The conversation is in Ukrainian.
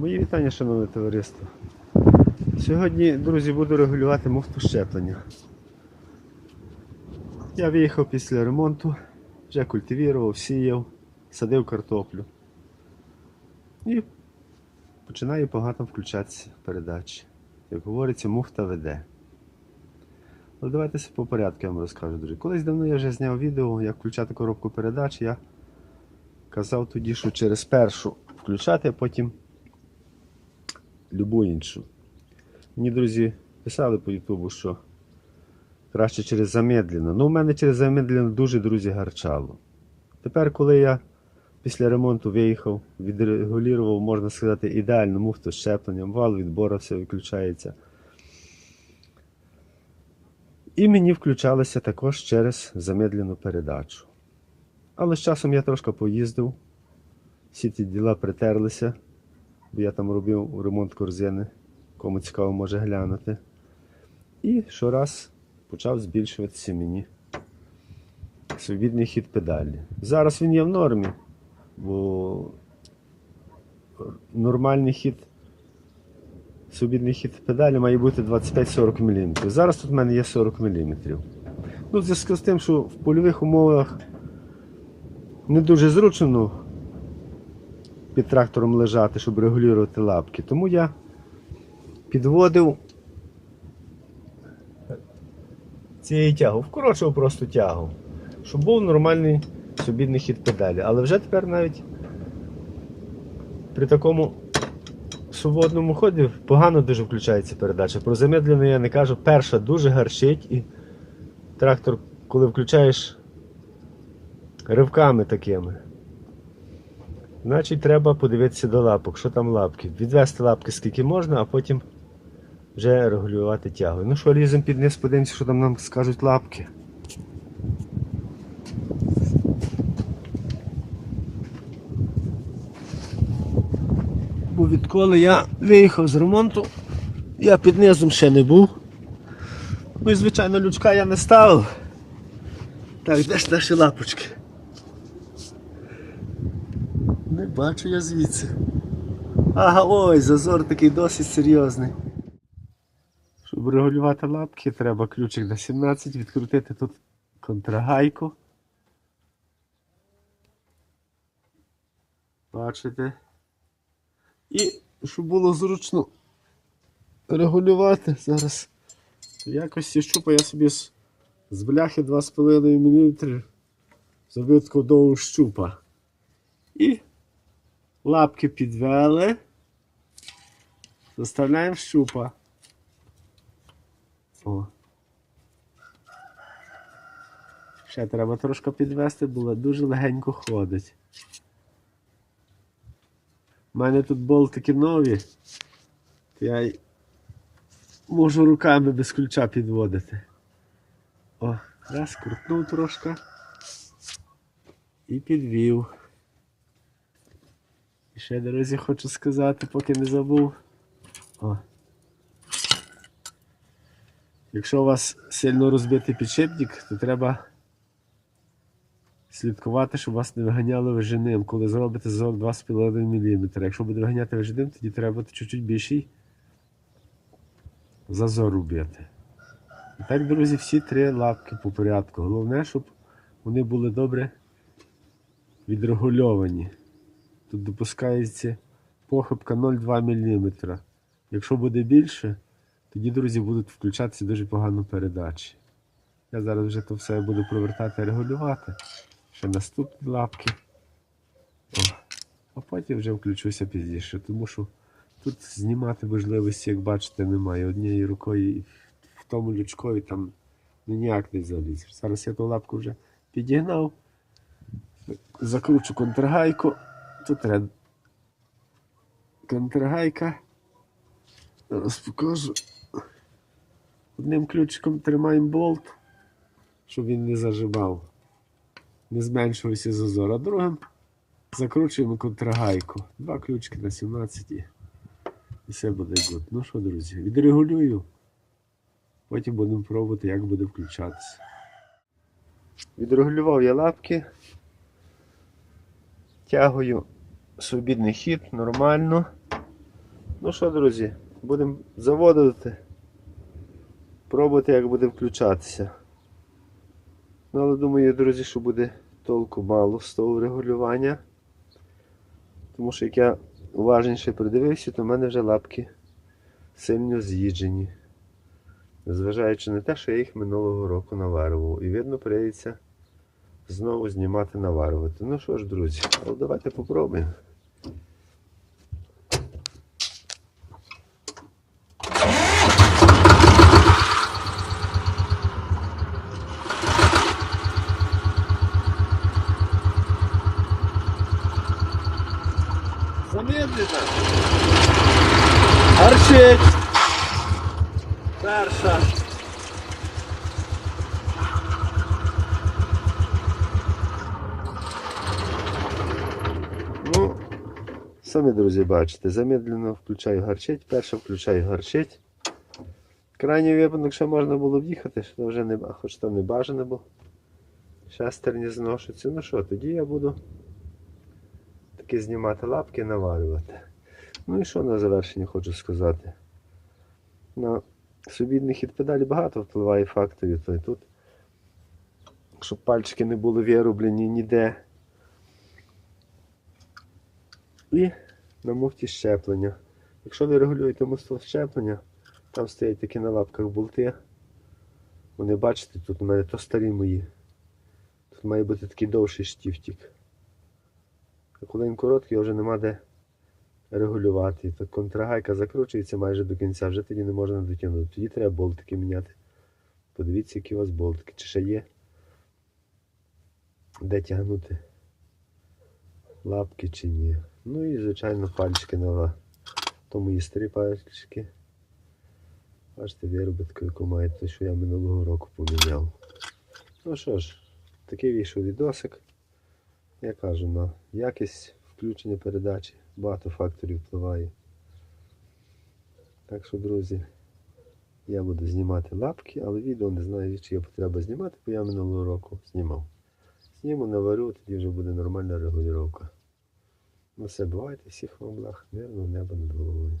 Мої вітання, шановне товариство. Сьогодні, друзі, буду регулювати муфту щеплення. Я виїхав після ремонту, вже культивірував, сіяв, садив картоплю. І починає погано включатися передачі. Як говориться, муфта веде. Але давайте по порядку я вам розкажу, друзі. Колись давно я вже зняв відео, як включати коробку передач. Я казав тоді, що через першу включати, а потім любу іншу. Мені, друзі, писали по Ютубу, що краще через замедлено. Ну, у мене через замедлено дуже, друзі, гарчало. Тепер, коли я після ремонту виїхав, відрегулював, можна сказати, ідеально муфту щепленням, вал відбора все виключається. І мені включалося також через замедлену передачу. Але з часом я трошки поїздив, всі ці діла притерлися, я там робив ремонт корзини, кому цікаво може глянути. І щораз почав збільшуватися мені свобідний хід педалі. Зараз він є в нормі, бо нормальний хід, свобідний хід педалі має бути 25-40 мм. Зараз тут в мене є 40 мм. Ну, в зв'язку з тим, що в польових умовах не дуже зручно ну, під трактором лежати, щоб регулювати лапки. Тому я підводив цією тягу, вкорочував просто тягу, щоб був нормальний собідний хід педалі. Але вже тепер навіть при такому свободному ході погано дуже включається передача. Про замедлене я не кажу. Перша дуже гарчить і трактор, коли включаєш ривками такими. Значить, треба подивитися до лапок, що там лапки. Відвести лапки скільки можна, а потім вже регулювати тягу. Ну що, ліземо під низ, подивимося, що там нам скажуть лапки. Бо відколи я виїхав з ремонту, я під низом ще не був. Ну і звичайно лючка я не ставив. Так, де ж наші лапочки? Не бачу я звідси. Ага, ой, зазор такий досить серйозний. Щоб регулювати лапки, треба ключик на 17, відкрутити тут контрагайку. Бачите? І щоб було зручно регулювати зараз. В якості щупа я собі з, бляхи 2,5 мм зробив таку довгу щупа. Лапки підвели. Заставляємо щупа. О. Ще треба трошки підвести, бо дуже легенько ходить. У мене тут болтики нові. то Я можу руками без ключа підводити. О, раз, крутнув трошки. І підвів. Ще, друзі, хочу сказати, поки не забув. О. Якщо у вас сильно розбитий підшипник, то треба слідкувати, щоб вас не виганяло вижиним. Коли зробите зазор 2,5 мм. Якщо буде виганяти вижиним, тоді треба чуть-чуть більший зазор робити. І так, друзі, всі три лапки по порядку. Головне, щоб вони були добре відрегульовані. Тут допускається похибка 0,2 мм. Якщо буде більше, тоді, друзі, будуть включатися дуже погано передачі. Я зараз вже то все буду провертати регулювати. Ще наступні лапки. О. А потім вже включуся пізніше, тому що тут знімати можливості, як бачите, немає. Однією рукою в тому лючкові там ну, ніяк не залізеш. Зараз я ту лапку вже підігнав, закручу контргайку. Тут треба контргайка. Зараз покажу. Одним ключиком тримаємо болт, щоб він не зажимав, не зменшувався зазор, а другим закручуємо контрагайку. Два ключики на 17 і все буде гуд. Ну що, друзі, відрегулюю. Потім будемо пробувати, як буде включатися. Відрегулював я лапки. Тягую свобідний хід нормально. Ну що, друзі, будемо заводити. Пробувати, як буде включатися. Ну, але думаю, друзі, що буде толку мало з того регулювання. Тому що як я уважніше придивився, то в мене вже лапки сильно з'їджені. Зважаючи на те, що я їх минулого року наварював. І видно, прийдеться знову знімати наварювати. Ну що ж, друзі, але давайте попробуємо. Замедлено. Арчить. Перша. Самі, друзі, бачите, замедлено включаю гарчить, перша включаю гарчить. Крайній випадок, що можна було в'їхати, що вже не, хоч то не бажано, бо шестерні зношуться. Ну що, тоді я буду таки знімати лапки, наварювати. Ну і що на завершення хочу сказати. На субідний хід педалі багато впливає факторів, то тут. Щоб пальчики не були вирублені ніде. І на муфті щеплення. Якщо ви регулюєте муфту щеплення, там стоять такі на лапках болти. Вони бачите, тут у мене то старі мої. Тут має бути такий довший штифтик. А коли він короткий, вже нема де регулювати. То контрагайка закручується майже до кінця, вже тоді не можна дотягнути. Тоді треба болтики міняти. Подивіться, які у вас болтики. Чи ще є? Де тягнути лапки чи ні. Ну і, звичайно, пальчики нова. То мої старі пальчики. Бачите, виробітку, яку має те, що я минулого року поміняв. Ну що ж, такий вийшов відосик. Я кажу, на якість включення передачі багато факторів впливає. Так що, друзі, я буду знімати лапки, але відео не знаю, чи є потреба знімати, бо я минулого року знімав. Зніму, наварю, тоді вже буде нормальна регулювання. Ну все, бувайте, всіх вам благ, мирного неба над головою.